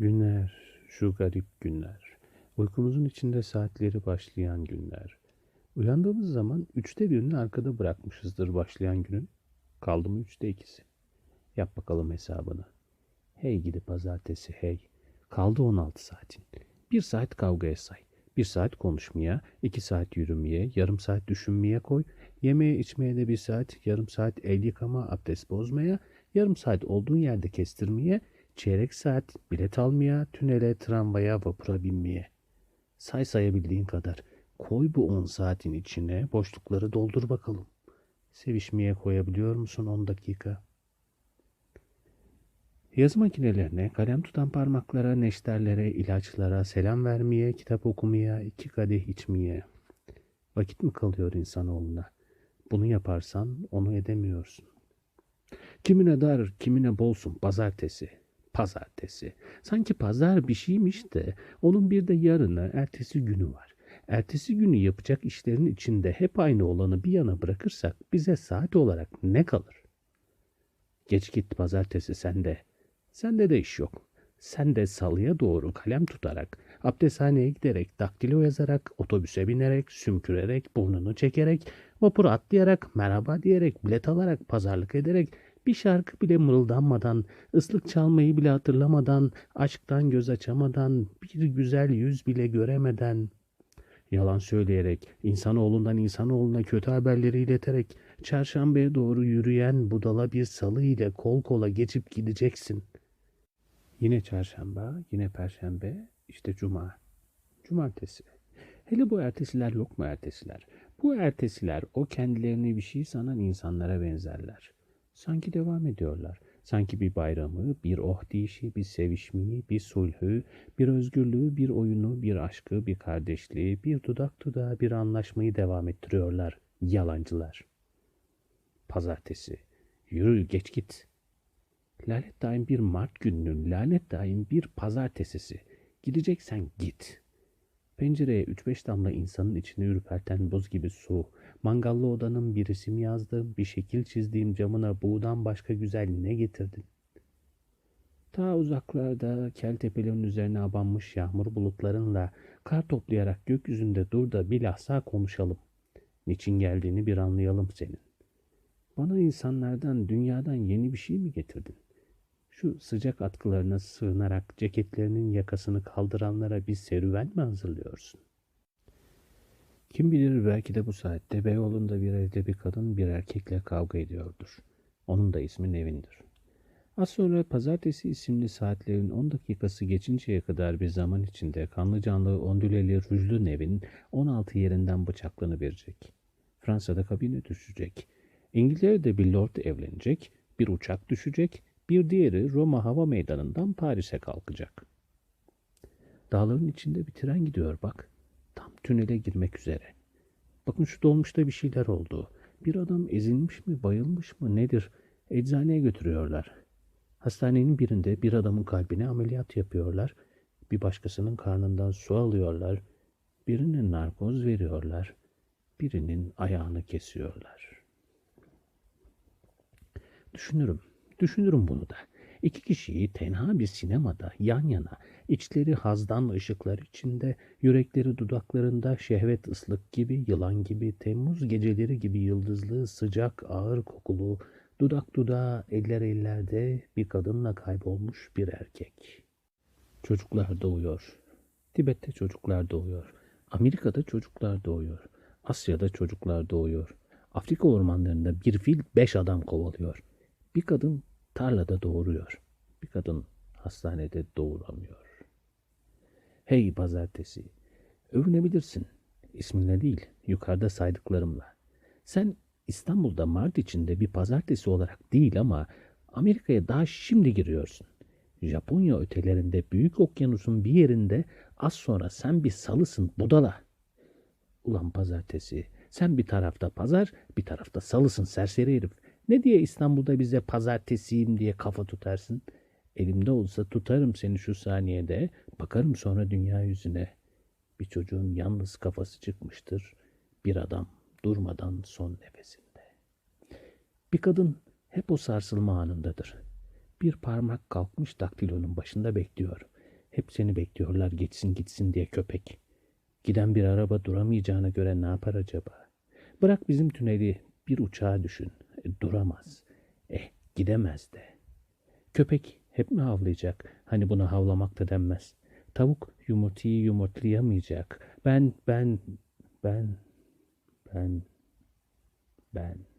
Günler, şu garip günler. Uykumuzun içinde saatleri başlayan günler. Uyandığımız zaman üçte birini arkada bırakmışızdır başlayan günün. Kaldı mı üçte ikisi. Yap bakalım hesabını. Hey gidi pazartesi hey. Kaldı 16 saatin. Bir saat kavgaya say. Bir saat konuşmaya, iki saat yürümeye, yarım saat düşünmeye koy. Yemeye içmeye de bir saat, yarım saat el yıkama, abdest bozmaya, yarım saat olduğun yerde kestirmeye, çeyrek saat bilet almaya, tünele, tramvaya, vapura binmeye. Say sayabildiğin kadar. Koy bu 10 saatin içine, boşlukları doldur bakalım. Sevişmeye koyabiliyor musun 10 dakika? Yazı makinelerine, kalem tutan parmaklara, neşterlere, ilaçlara, selam vermeye, kitap okumaya, iki kadeh içmeye. Vakit mi kalıyor insanoğluna? Bunu yaparsan onu edemiyorsun. Kimine dar, kimine bolsun pazartesi. Pazartesi. Sanki pazar bir şeymiş de onun bir de yarını, ertesi günü var. Ertesi günü yapacak işlerin içinde hep aynı olanı bir yana bırakırsak bize saat olarak ne kalır? Geç git pazartesi sende. Sende de iş yok. Sen de salıya doğru kalem tutarak, abdesthaneye giderek, daktilo yazarak, otobüse binerek, sümkürerek, burnunu çekerek, vapura atlayarak, merhaba diyerek, bilet alarak, pazarlık ederek, bir şarkı bile mırıldanmadan, ıslık çalmayı bile hatırlamadan, aşktan göz açamadan, bir güzel yüz bile göremeden, yalan söyleyerek, insanoğlundan insanoğluna kötü haberleri ileterek, çarşambaya doğru yürüyen budala bir salı ile kol kola geçip gideceksin. Yine çarşamba, yine perşembe, işte cuma. Cumartesi. Hele bu ertesiler yok mu ertesiler? Bu ertesiler o kendilerini bir şey sanan insanlara benzerler. Sanki devam ediyorlar. Sanki bir bayramı, bir oh deyişi, bir sevişmeyi, bir sulhü, bir özgürlüğü, bir oyunu, bir aşkı, bir kardeşliği, bir dudak dudağa bir anlaşmayı devam ettiriyorlar. Yalancılar. Pazartesi. Yürü geç git. Lanet daim bir Mart gününün, lanet daim bir pazartesisi. Gideceksen git. Pencereye üç beş damla insanın içini ürperten buz gibi su, mangallı odanın bir isim yazdığım, bir şekil çizdiğim camına buğdan başka güzel ne getirdin? Ta uzaklarda kel tepelerin üzerine abanmış yağmur bulutlarınla kar toplayarak gökyüzünde dur da bilhassa konuşalım. Niçin geldiğini bir anlayalım senin. Bana insanlardan, dünyadan yeni bir şey mi getirdin? Şu sıcak atkılarına sığınarak ceketlerinin yakasını kaldıranlara bir serüven mi hazırlıyorsun? Kim bilir belki de bu saatte Beyoğlu'nda bir evde bir kadın bir erkekle kavga ediyordur. Onun da ismi Nevin'dir. Az sonra pazartesi isimli saatlerin 10 dakikası geçinceye kadar bir zaman içinde kanlı canlı ondüleli rujlu Nevin 16 yerinden bıçaklanıverecek. Fransa'da kabine düşecek. İngiltere'de bir lord evlenecek, bir uçak düşecek, bir diğeri Roma Hava Meydanı'ndan Paris'e kalkacak. Dağların içinde bir tren gidiyor bak. Tünele girmek üzere. Bakın şu dolmuşta bir şeyler oldu. Bir adam ezilmiş mi, bayılmış mı nedir? Eczaneye götürüyorlar. Hastanenin birinde bir adamın kalbine ameliyat yapıyorlar. Bir başkasının karnından su alıyorlar. Birine narkoz veriyorlar. Birinin ayağını kesiyorlar. Düşünürüm, düşünürüm bunu da. İki kişiyi tenha bir sinemada yan yana, içleri hazdan ışıklar içinde, yürekleri dudaklarında şehvet ıslık gibi, yılan gibi, Temmuz geceleri gibi yıldızlı, sıcak, ağır kokulu, dudak dudağa, eller ellerde bir kadınla kaybolmuş bir erkek. Çocuklar doğuyor. Tibet'te çocuklar doğuyor. Amerika'da çocuklar doğuyor. Asya'da çocuklar doğuyor. Afrika ormanlarında bir fil beş adam kovalıyor. Bir kadın tarlada doğuruyor. Bir kadın hastanede doğuramıyor. Hey pazartesi, övünebilirsin. İsminle değil, yukarıda saydıklarımla. Sen İstanbul'da Mart içinde bir pazartesi olarak değil ama Amerika'ya daha şimdi giriyorsun. Japonya ötelerinde büyük okyanusun bir yerinde az sonra sen bir salısın budala. Ulan pazartesi, sen bir tarafta pazar, bir tarafta salısın serseri herif. Ne diye İstanbul'da bize pazartesiyim diye kafa tutarsın? Elimde olsa tutarım seni şu saniyede, bakarım sonra dünya yüzüne. Bir çocuğun yalnız kafası çıkmıştır, bir adam durmadan son nefesinde. Bir kadın hep o sarsılma anındadır. Bir parmak kalkmış daktilonun başında bekliyor. Hep seni bekliyorlar geçsin gitsin diye köpek. Giden bir araba duramayacağına göre ne yapar acaba? Bırak bizim tüneli bir uçağa düşün. Duramaz. Eh gidemez de. Köpek hep mi havlayacak? Hani buna havlamak da denmez. Tavuk yumurtayı yumurtlayamayacak. Ben, ben, ben, ben, ben.